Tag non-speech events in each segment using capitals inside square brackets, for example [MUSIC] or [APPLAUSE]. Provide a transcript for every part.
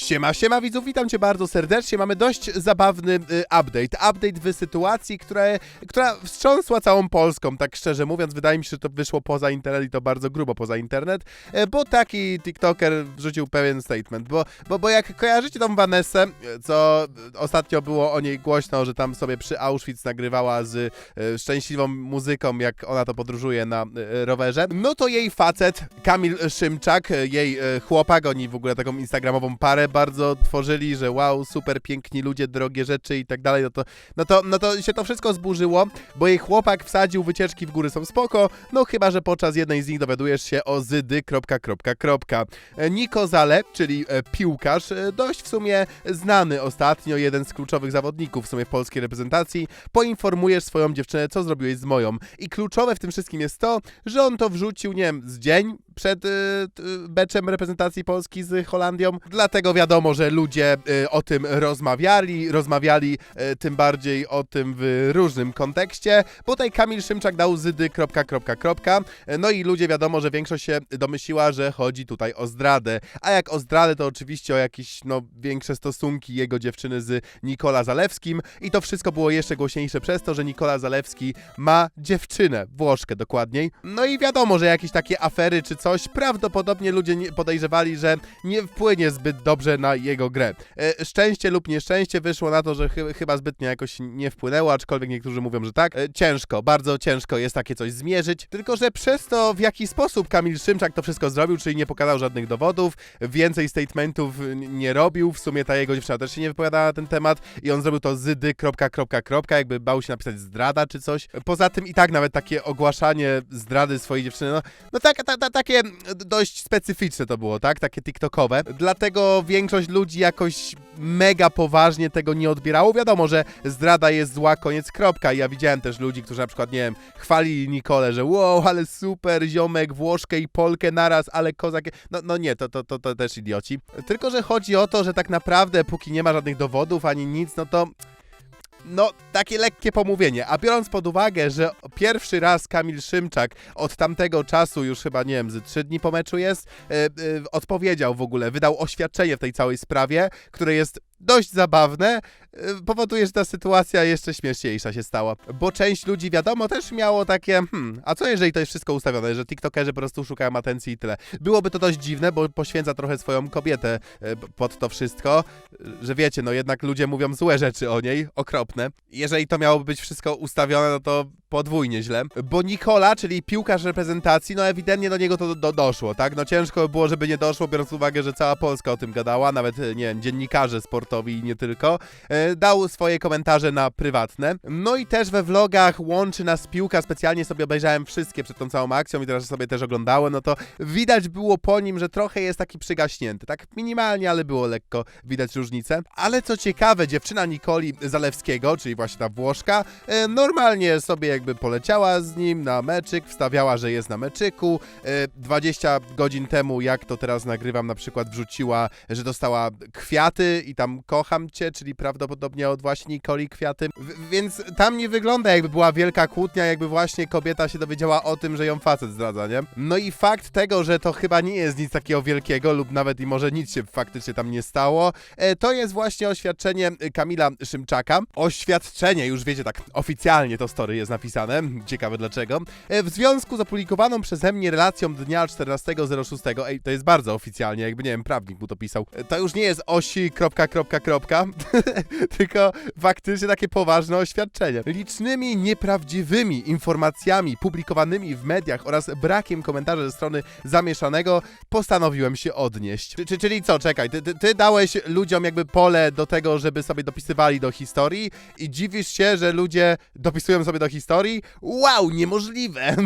Siema, siema widzów, witam cię bardzo serdecznie. Mamy dość zabawny y, update. Update w sytuacji, która, która wstrząsła całą Polską, tak szczerze mówiąc. Wydaje mi się, że to wyszło poza internet i to bardzo grubo poza internet, e, bo taki TikToker wrzucił pewien statement. Bo, bo, bo jak kojarzycie tą Vanessę, co ostatnio było o niej głośno, że tam sobie przy Auschwitz nagrywała z e, szczęśliwą muzyką, jak ona to podróżuje na e, rowerze, no to jej facet, Kamil Szymczak, jej e, chłopak, oni w ogóle taką instagramową parę bardzo tworzyli, że wow, super piękni ludzie, drogie rzeczy i tak dalej, no to, no to, no to się to wszystko zburzyło, bo jej chłopak wsadził wycieczki w góry są spoko, no chyba, że podczas jednej z nich dowiadujesz się o zydy. E, Niko Zale, czyli e, piłkarz, e, dość w sumie znany ostatnio, jeden z kluczowych zawodników w sumie w polskiej reprezentacji, poinformujesz swoją dziewczynę, co zrobiłeś z moją. I kluczowe w tym wszystkim jest to, że on to wrzucił, nie wiem, z dzień przed y, t- meczem reprezentacji Polski z Holandią. Dlatego wiadomo, że ludzie y, o tym rozmawiali, rozmawiali y, tym bardziej o tym w różnym kontekście. Bo tutaj Kamil Szymczak dał zydy, kropka, kropka, kropka. No i ludzie wiadomo, że większość się domyśliła, że chodzi tutaj o zdradę. A jak o zdradę, to oczywiście o jakieś no, większe stosunki jego dziewczyny z Nikola Zalewskim. I to wszystko było jeszcze głośniejsze przez to, że Nikola Zalewski ma dziewczynę, Włoszkę dokładniej. No i wiadomo, że jakieś takie afery czy coś, prawdopodobnie ludzie podejrzewali, że nie wpłynie zbyt dobrze na jego grę. E, szczęście lub nieszczęście wyszło na to, że chy chyba zbytnio jakoś nie wpłynęło, aczkolwiek niektórzy mówią, że tak. E, ciężko, bardzo ciężko jest takie coś zmierzyć, tylko że przez to, w jaki sposób Kamil Szymczak to wszystko zrobił, czyli nie pokazał żadnych dowodów, więcej statementów nie robił, w sumie ta jego dziewczyna też się nie wypowiadała na ten temat i on zrobił to zydy, kropka, kropka, kropka, jakby bał się napisać zdrada czy coś. Poza tym i tak nawet takie ogłaszanie zdrady swojej dziewczyny, no, no tak, ta, ta, takie dość specyficzne to było, tak? Takie TikTokowe. Dlatego większość ludzi jakoś mega poważnie tego nie odbierało. Wiadomo, że zdrada jest zła, koniec, kropka. Ja widziałem też ludzi, którzy na przykład, nie wiem, chwalili Nikolę, że wow, ale super, ziomek, Włoszkę i Polkę naraz, ale kozak... No, no nie, to, to, to, to też idioci. Tylko, że chodzi o to, że tak naprawdę, póki nie ma żadnych dowodów ani nic, no to no, takie lekkie pomówienie. A biorąc pod uwagę, że pierwszy raz Kamil Szymczak od tamtego czasu, już chyba nie wiem, z trzy dni po meczu jest, e, e, odpowiedział w ogóle, wydał oświadczenie w tej całej sprawie, które jest dość zabawne, e, powoduje, że ta sytuacja jeszcze śmieszniejsza się stała. Bo część ludzi, wiadomo, też miało takie, hmm, a co jeżeli to jest wszystko ustawione, że TikTokerzy po prostu szukają atencji i tyle. Byłoby to dość dziwne, bo poświęca trochę swoją kobietę e, pod to wszystko, e, że wiecie, no jednak ludzie mówią złe rzeczy o niej, okropne. Jeżeli to miałoby być wszystko ustawione, no to podwójnie źle. Bo Nikola, czyli piłkarz reprezentacji, no ewidentnie do niego to do, doszło, tak? No ciężko by było, żeby nie doszło, biorąc pod uwagę, że cała Polska o tym gadała, nawet, e, nie wiem, dziennikarze sportowi i nie tylko. E, dał swoje komentarze na prywatne. No i też we vlogach łączy nas piłka, specjalnie sobie obejrzałem wszystkie przed tą całą akcją i teraz sobie też oglądałem, no to widać było po nim, że trochę jest taki przygaśnięty, tak minimalnie, ale było lekko widać różnicę. Ale co ciekawe, dziewczyna Nikoli Zalewskiego, czyli właśnie ta Włoszka, e, normalnie sobie jakby poleciała z nim na meczyk, wstawiała, że jest na meczyku. E, 20 godzin temu, jak to teraz nagrywam, na przykład wrzuciła, że dostała kwiaty i tam kocham cię, czyli prawdopodobnie od właśnie Nikoli kwiaty. W, więc tam nie wygląda jakby była wielka kłótnia, jakby właśnie kobieta się dowiedziała o tym, że ją facet zdradza, nie? No i fakt tego, że to chyba nie jest nic takiego wielkiego lub nawet i może nic się faktycznie tam nie stało, e, to jest właśnie oświadczenie e, Kamila Szymczaka. Oświadczenie, już wiecie, tak oficjalnie to story jest napisane, ciekawe dlaczego. E, W związku z opublikowaną przeze mnie relacją dnia 14.06, ej, to jest bardzo oficjalnie, jakby nie wiem, prawnik mu to pisał. E, To już nie jest osi, kropka, kropka, kropka, [LAUGHS] tylko faktycznie takie poważne oświadczenie. Licznymi nieprawdziwymi informacjami publikowanymi w mediach oraz brakiem komentarzy ze strony zamieszanego postanowiłem się odnieść. Czy, czy, czyli co, czekaj, ty, ty, ty dałeś ludziom jakby pole do tego, żeby sobie dopisywali do historii i dziwisz się, że ludzie dopisują sobie do historii? Wow, niemożliwe! [LAUGHS]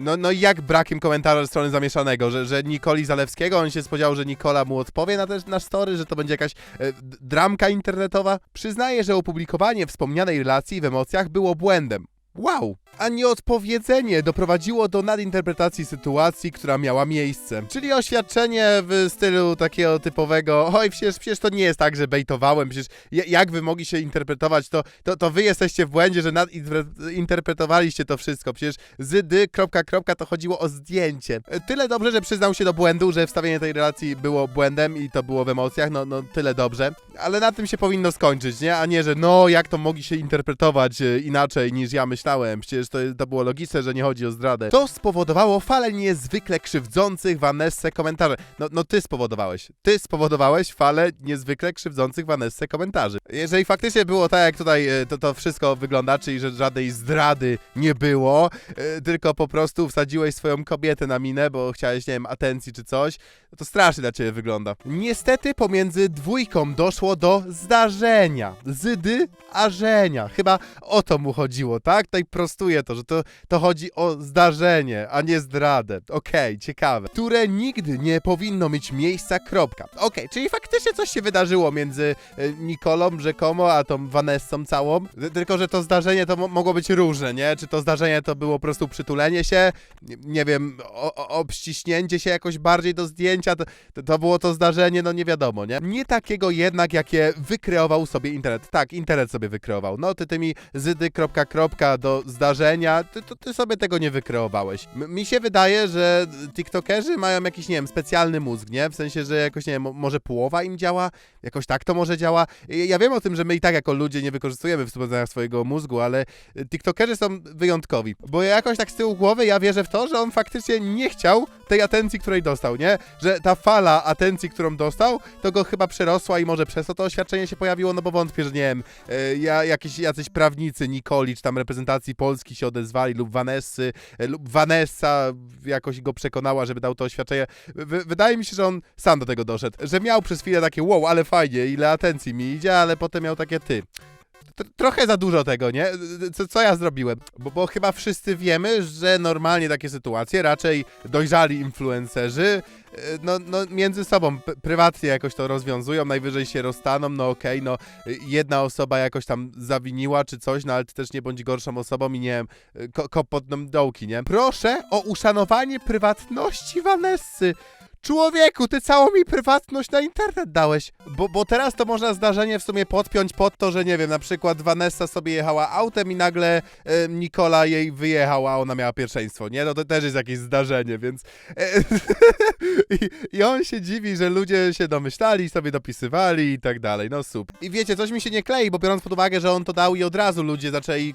No, no i jak brakiem komentarza ze strony zamieszanego, że, że Nikoli Zalewskiego, on się spodziewał, że Nikola mu odpowie na, te, na story, że to będzie jakaś e, dramka internetowa? Przyznaję, że opublikowanie wspomnianej relacji w emocjach było błędem. Wow! A nieodpowiedzenie doprowadziło do nadinterpretacji sytuacji, która miała miejsce. Czyli oświadczenie w stylu takiego typowego, oj, przecież, przecież to nie jest tak, że bejtowałem, przecież ja- jak wy mogli się interpretować, to, to, to wy jesteście w błędzie, że nadinterpretowaliście to wszystko, przecież z dy, kropka, kropka, to chodziło o zdjęcie. Tyle dobrze, że przyznał się do błędu, że wstawienie tej relacji było błędem i to było w emocjach, no, no tyle dobrze. Ale na tym się powinno skończyć, nie? A nie, że no, jak to mogli się interpretować e, inaczej niż ja myślałem, przecież to, to było logiczne, że nie chodzi o zdradę. To spowodowało falę niezwykle krzywdzących Vanessę komentarzy. No, no ty spowodowałeś. Ty spowodowałeś falę niezwykle krzywdzących Vanessę komentarzy. Jeżeli faktycznie było tak, jak tutaj e, to, to wszystko wygląda, czyli że żadnej zdrady nie było, e, tylko po prostu wsadziłeś swoją kobietę na minę, bo chciałeś, nie wiem, atencji czy coś, to strasznie dla ciebie wygląda. Niestety pomiędzy dwójką doszło do zdarzenia. Zydy, a żenia. Chyba o to mu chodziło, tak? Tutaj prostuję to, że to, to chodzi o zdarzenie, a nie zdradę. Okej, ciekawe. Które nigdy nie powinno mieć miejsca, kropka. Okej, czyli faktycznie coś się wydarzyło między e, Nikolą rzekomo, a tą Vanessą całą. Ty- Tylko, że to zdarzenie to mo- mogło być różne, nie? Czy to zdarzenie to było po prostu przytulenie się, nie, nie wiem, obściśnięcie się jakoś bardziej do zdjęcia, to, to, było to zdarzenie, no nie wiadomo, nie? Nie takiego jednak, jakie wykreował sobie internet. Tak, internet sobie wykreował. No, ty tymi zydy, kropka, kropka do zdarzenia, ty, to, ty sobie tego nie wykreowałeś. M- mi się wydaje, że tiktokerzy mają jakiś, nie wiem, specjalny mózg, nie? W sensie, że jakoś, nie wiem, mo- może połowa im działa, jakoś tak to może działa. Ja wiem o tym, że my i tak jako ludzie nie wykorzystujemy w 100% swojego mózgu, ale tiktokerzy są wyjątkowi, bo ja jakoś tak z tyłu głowy ja wierzę w to, że on faktycznie nie chciał tej atencji, której dostał, nie? Że ta fala atencji, którą dostał, to go chyba przerosła i może przez to to oświadczenie się pojawiło, no bo wątpię, że nie wiem, y, ja, jakieś, jacyś prawnicy Nikoli, czy tam reprezentacji Polski się odezwali, lub Vanessy, y, lub Vanessa jakoś go przekonała, żeby dał to oświadczenie. Wy- wydaje mi się, że on sam do tego doszedł, że miał przez chwilę takie wow, ale fajnie, ile atencji mi idzie, ale potem miał takie ty. Tr- Trochę za dużo tego, nie? Co, co ja zrobiłem? Bo, bo chyba wszyscy wiemy, że normalnie takie sytuacje raczej dojrzali influencerzy e, no, no między sobą prywatnie jakoś to rozwiązują, najwyżej się rozstaną, no okej, no y, jedna osoba jakoś tam zawiniła czy coś, no ale ty też nie bądź gorszą osobą i nie wiem, y, ko dołki, nie? Proszę o uszanowanie prywatności Vanessy. Człowieku, ty całą mi prywatność na internet dałeś. Bo, bo teraz to można zdarzenie w sumie podpiąć pod to, że nie wiem, na przykład Vanessa sobie jechała autem i nagle e, Nikola jej wyjechała, a ona miała pierwszeństwo, nie? No to też jest jakieś zdarzenie, więc... E, [LAUGHS] i, I on się dziwi, że ludzie się domyślali, sobie dopisywali i tak dalej, no super. I wiecie, coś mi się nie klei, bo biorąc pod uwagę, że on to dał i od razu ludzie zaczęli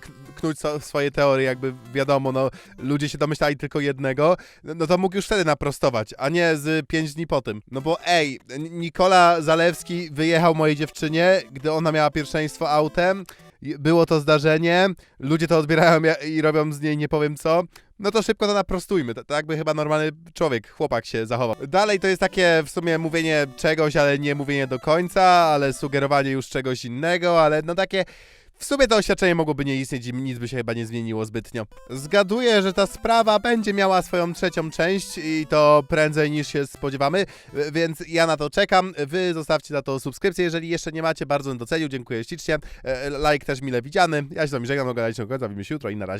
so, swoje teorie, jakby wiadomo, no ludzie się domyślali tylko jednego, no no to mógł już wtedy naprostować, a nie z pięć dni po tym. No bo ej, Nikola Zalewski wyjechał mojej dziewczynie, gdy ona miała pierwszeństwo autem, było to zdarzenie, ludzie to odbierają i robią z niej nie powiem co, no to szybko to naprostujmy. To, to jakby chyba normalny człowiek, chłopak się zachował. Dalej to jest takie w sumie mówienie czegoś, ale nie mówienie do końca, ale sugerowanie już czegoś innego, ale no takie... W sumie to oświadczenie mogłoby nie istnieć i nic by się chyba nie zmieniło zbytnio. Zgaduję, że ta sprawa będzie miała swoją trzecią część i to prędzej niż się spodziewamy, więc ja na to czekam. Wy zostawcie na to subskrypcję, jeżeli jeszcze nie macie, bardzo bym docenił, dziękuję ślicznie. E, Like też mile widziany. Ja się z wami żegnam, oglądajcie do końca, się jutro i na razie.